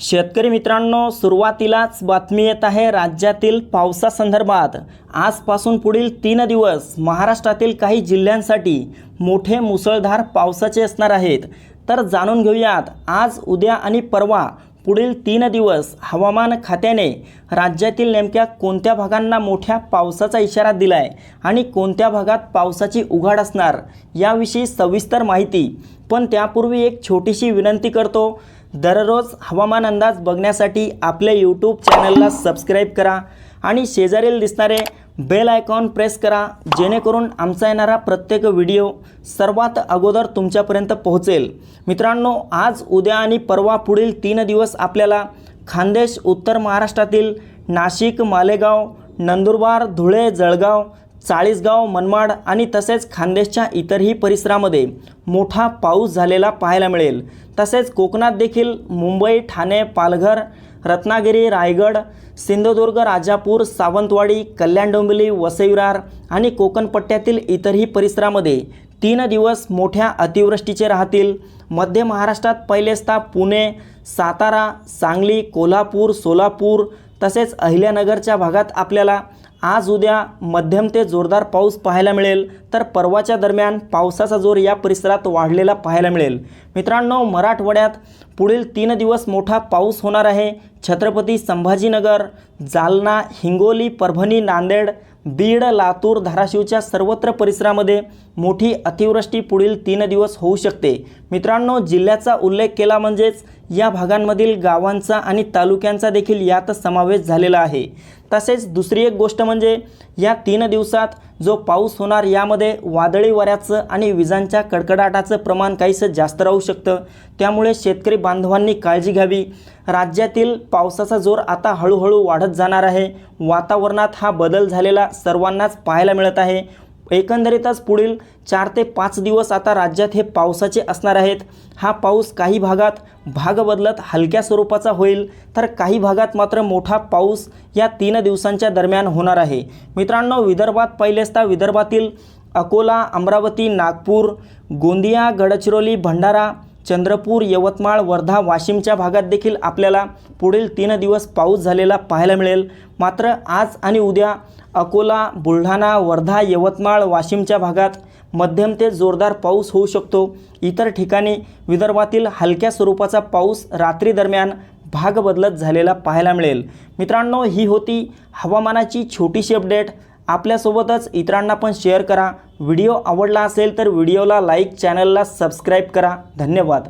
शेतकरी मित्रांनो सुरुवातीलाच बातमी येत आहे राज्यातील पावसासंदर्भात. आजपासून पुढील तीन दिवस महाराष्ट्रातील काही जिल्ह्यांसाठी मोठे मुसळधार पावसाचे असणार आहेत. तर जाणून घेऊयात आज उद्या आणि परवा पुढील तीन दिवस हवामान खात्याने राज्यातील नेमक्या कोणत्या भागांना मोठ्या पावसाचा इशारा दिला आहे आणि कोणत्या भागात पावसाची उघाड असणार याविषयी सविस्तर माहिती पण त्यापूर्वी एक छोटीशी विनंती करतो. दररोज हवामान अंदाज बघण्यासाठी आपल्या यूट्यूब चॅनलला सबस्क्राईब करा आणि शेजारील दिसणारे बेल आयकॉन प्रेस करा जेणेकरून आमचा येणारा प्रत्येक व्हिडिओ सर्वात अगोदर तुमच्यापर्यंत पोहोचेल. मित्रांनो आज उद्या आणि परवा पुढील तीन दिवस आपल्याला खानदेश उत्तर महाराष्ट्रातील नाशिक मालेगाव नंदुरबार धुळे जळगाव चाळीसगाव मनमाड आणि तसेच खानदेशच्या इतरही परिसरामध्ये मोठा पाऊस झालेला पाहायला मिळेल. तसेच कोकणात देखील मुंबई ठाणे पालघर रत्नागिरी रायगड सिंधुदुर्ग राजापूर सावंतवाडी कल्याण डोंबिवली वसईविरार आणि कोकणपट्ट्यातील इतरही परिसरामध्ये तीन दिवस मोठ्या अतिवृष्टीचे राहतील. मध्य महाराष्ट्रात पहिलेस्ता पुणे सातारा सांगली कोल्हापूर सोलापूर तसेच अहिल्यानगरच्या भागात आपल्याला आज उद्या मध्यम ते जोरदार पाऊस पाहायला मिळेल तर परवाच्या दरम्यान पावसाचा जोर या परिसरात वाढलेला पाहायला मिळेल. मित्रांनो मराठवाड्यात पुढील तीन दिवस मोठा पाऊस होणार आहे. छत्रपती संभाजीनगर जालना हिंगोली परभणी नांदेड बीड लातूर धाराशिवच्या सर्वत्र परिसरामध्ये मोठी अतिवृष्टी पुढील तीन दिवस होऊ शकते. मित्रांनो जिल्ह्याचा उल्लेख केला म्हणजेच या भागांमधील गावांचा आणि तालुक्यांचा देखील यात समावेश झालेला आहे. तसेच दुसरी एक गोष्ट म्हणजे या तीन दिवसात जो पाऊस होणार यामध्ये वादळी वाऱ्याचं आणि विजांच्या कडकडाटाचं प्रमाण काहीसं जास्त राहू शकतं. त्यामुळे शेतकरी बांधवांनी काळजी घ्यावी. राज्यातील पावसाचा जोर आता हळूहळू वाढत जाणार आहे. वातावरणात हा बदल झालेला सर्वांनाच पाहायला मिळत आहे. एकंदरीतच पुढील चार ते पाच दिवस आता राज्यात हे पावसाचे असणार आहेत. हा पाऊस काही भागात भाग बदलत हलक्या स्वरूपाचा होईल तर काही भागात मात्र मोठा पाऊस या तीन दिवसांच्या दरम्यान होणार आहे. मित्रांनो विदर्भात पहिलेचता विदर्भातील अकोला अमरावती नागपूर गोंदिया गडचिरोली भंडारा चंद्रपूर यवतमाळ वर्धा वाशिमच्या भागात देखील आपल्याला पुढील तीन दिवस पाऊस झालेला पाहायला मिळेल. मात्र आज आणि उद्या अकोला बुलढाणा वर्धा यवतमाळ वाशिमच्या भागात मध्यम ते जोरदार पाऊस होऊ शकतो. इतर ठिकाणी विदर्भातील हलक्या स्वरूपाचा पाऊस रात्री दरम्यान भाग बदलत झालेला पाहायला मिळेल. मित्रांनो ही होती हवामानाची छोटीशी अपडेट. आपल्यासोबतच इतरांना पण शेअर करा. व्हिडिओ आवडला असेल तर व्हिडिओला लाईक चॅनलला सबस्क्राईब करा. धन्यवाद.